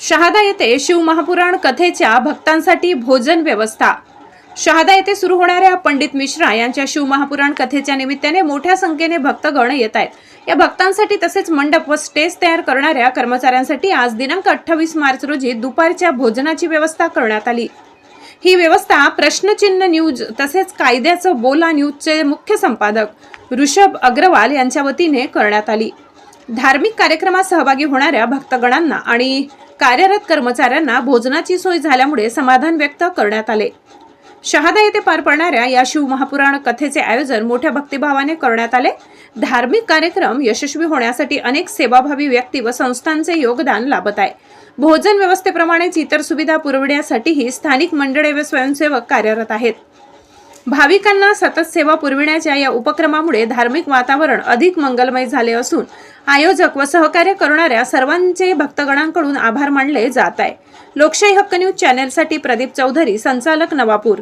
शहादा येथे शिवमहापुराण कथेच्या भक्तांसाठी भोजन व्यवस्था. शहादा येथे सुरू होणाऱ्या पंडित मिश्रा यांच्या शिवमहापुराण कथेच्या निमित्ताने मोठ्या संख्येने भक्तगण येत आहेत. या भक्तांसाठी तसेच मंडप व स्टेज तयार करणाऱ्या कर्मचाऱ्यांसाठी आज दिनांक अठ्ठावीस मार्च रोजी दुपारच्या भोजनाची व्यवस्था करण्यात आली. ही व्यवस्था प्रश्नचिन्ह न्यूज तसेच कायद्याचं बोला न्यूजचे मुख्य संपादक ऋषभ अग्रवाल यांच्या वतीने करण्यात आली. धार्मिक कार्यक्रमात सहभागी होणाऱ्या भक्तगणांना आणि कार्यरत कर्मचाऱ्यांना भोजनाची सोय झाल्यामुळे समाधान व्यक्त करण्यात आले. शहादा येथे पार पडणाऱ्या या शिवमहापुराण कथेचे आयोजन मोठ्या भक्तिभावाने करण्यात आले. धार्मिक कार्यक्रम यशस्वी होण्यासाठी अनेक सेवाभावी व्यक्ती व संस्थांचे योगदान लाभत आहे. भोजन व्यवस्थेप्रमाणेच इतर सुविधा पुरविण्यासाठीही स्थानिक मंडळे व स्वयंसेवक कार्यरत आहेत. भाविकांना सतत सेवा पुरविण्याच्या या उपक्रमामुळे धार्मिक वातावरण अधिक मंगलमय झाले असून आयोजक व सहकार्य करणाऱ्या सर्वांचे भक्तगणांकडून आभार मानले जात आहे. लोकशाही हक्क न्यूज चॅनेलसाठी प्रदीप चौधरी संचालक नवापूर.